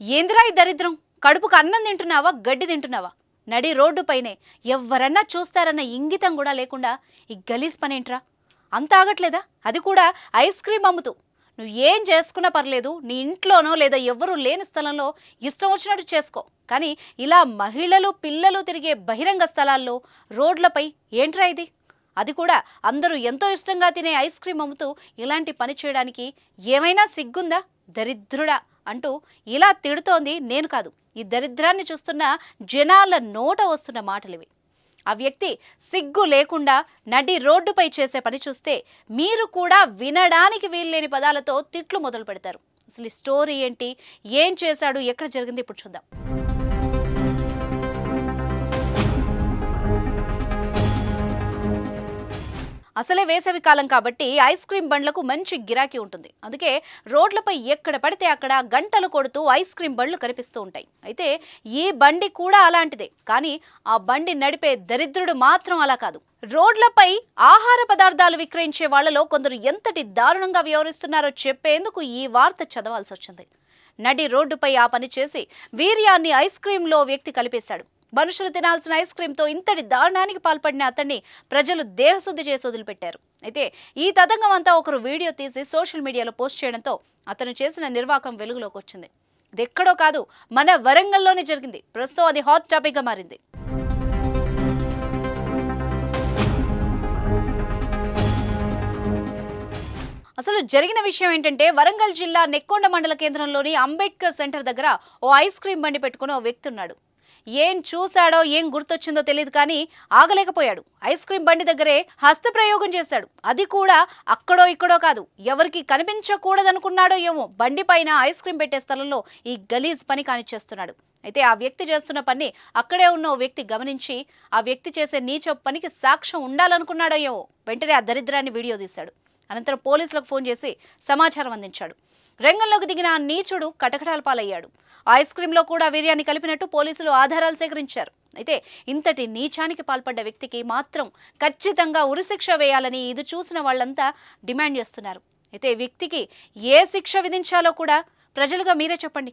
ఏందిరా ఈ దరిద్రం? కడుపుకు అన్నం తింటున్నావా గడ్డి తింటున్నావా? నడి రోడ్డుపైనే ఎవరన్నా చూస్తారన్న ఇంగితం కూడా లేకుండా ఈ గలీజ్ పనేంట్రా? అంత ఆగట్లేదా? అది కూడా ఐస్ క్రీమ్ అమ్ముతూ. నువ్వు ఏం చేసుకున్నా పర్లేదు నీ ఇంట్లోనో లేదా ఎవరూ లేని స్థలంలో ఇష్టం వచ్చినట్టు చేసుకో. కానీ ఇలా మహిళలు పిల్లలు తిరిగే బహిరంగ స్థలాల్లో రోడ్లపై ఏంట్రా ఇది? అది కూడా అందరూ ఎంతో ఇష్టంగా తినే ఐస్ క్రీమ్ అమ్ముతూ ఇలాంటి పని చేయడానికి ఏమైనా సిగ్గుందా? దరిద్రుడా అంటూ ఇలా తిడుతోంది నేను కాదు. ఈ దరిద్రాన్ని చూస్తున్న జనాల నోట వస్తున్న మాటలివి. ఆ వ్యక్తి సిగ్గు లేకుండా నడి రోడ్డుపై చేసే పని చూస్తే మీరు కూడా వినడానికి వీల్లేని పదాలతో తిట్లు మొదలు పెడతారు అసలు ఈ స్టోరీ ఏంటి? ఏం చేశాడు? ఎక్కడ జరిగింది? ఇప్పుడు చూద్దాం. అసలే వేసవి కాలం కాబట్టి ఐస్ క్రీమ్ బండ్లకు మంచి గిరాకీ ఉంటుంది. అందుకే రోడ్లపై ఎక్కడ పడితే అక్కడ గంటలు కొడుతూ ఐస్ క్రీమ్ బండ్లు కనిపిస్తూ ఉంటాయి. అయితే ఈ బండి కూడా అలాంటిదే. కానీ ఆ బండి నడిపే దరిద్రుడు మాత్రం అలా కాదు. రోడ్లపై ఆహార పదార్థాలు విక్రయించే వాళ్ళలో కొందరు ఎంతటి దారుణంగా వ్యవహరిస్తున్నారో చెప్పేందుకు ఈ వార్త చదవాల్సి వచ్చింది. నడి రోడ్డుపై ఆ పని చేసి వీర్యాన్ని ఐస్ క్రీంలో వ్యక్తి కలిపేశాడు. మనుషులు తినాల్సిన ఐస్ క్రీమ్తో ఇంతటి దారుణానికి పాల్పడిన అతన్ని ప్రజలు దేహశుద్ధి చేసి వదిలిపెట్టారు. అయితే ఈ తతంగం అంతా ఒకరు వీడియో తీసి సోషల్ మీడియాలో పోస్ట్ చేయడంతో అతను చేసిన నిర్వాకం వెలుగులోకి వచ్చింది. ఇది ఎక్కడో కాదు మన వరంగల్లోనే జరిగింది. ప్రస్తుతం అది హాట్ టాపిక్గా మారింది. అసలు జరిగిన విషయం ఏంటంటే వరంగల్ జిల్లా నెక్కొండ మండల కేంద్రంలోని అంబేద్కర్ సెంటర్ దగ్గర ఓ ఐస్ క్రీమ్ బండి పెట్టుకుని ఓ వ్యక్తి ఉన్నాడు. ఏం చూశాడో ఏం గుర్తొచ్చిందో తెలియదు కానీ ఆగలేకపోయాడు. ఐస్ క్రీమ్ బండి దగ్గరే హస్తప్రయోగం చేశాడు. అది కూడా అక్కడో ఇక్కడో కాదు. ఎవరికి కనిపించకూడదనుకున్నాడో ఏమో బండి పైన ఐస్ క్రీమ్ పెట్టే స్థలంలో ఈ గలీజ్ పని కానిచ్చేస్తున్నాడు. అయితే ఆ వ్యక్తి చేస్తున్న పని అక్కడే ఉన్న ఓ వ్యక్తి గమనించి ఆ వ్యక్తి చేసే నీచ పనికి సాక్ష్యం ఉండాలనుకున్నాడో ఏమో వెంటనే ఆ దరిద్రాన్ని వీడియో తీశాడు. అనంతరం పోలీసులకు ఫోన్ చేసి సమాచారం అందించాడు. రంగంలోకి దిగిన ఆ నీచుడు కటకటాల పాలయ్యాడు. ఐస్ క్రీంలో కూడా వీర్యాన్ని కలిపినట్టు పోలీసులు ఆధారాలు సేకరించారు. అయితే ఇంతటి నీచానికి పాల్పడ్డ వ్యక్తికి మాత్రం ఖచ్చితంగా ఉరిశిక్ష వేయాలని ఇది చూసిన వాళ్ళంతా డిమాండ్ చేస్తున్నారు. అయితే వ్యక్తికి ఏ శిక్ష విధించాలో కూడా ప్రజలుగా మీరే చెప్పండి.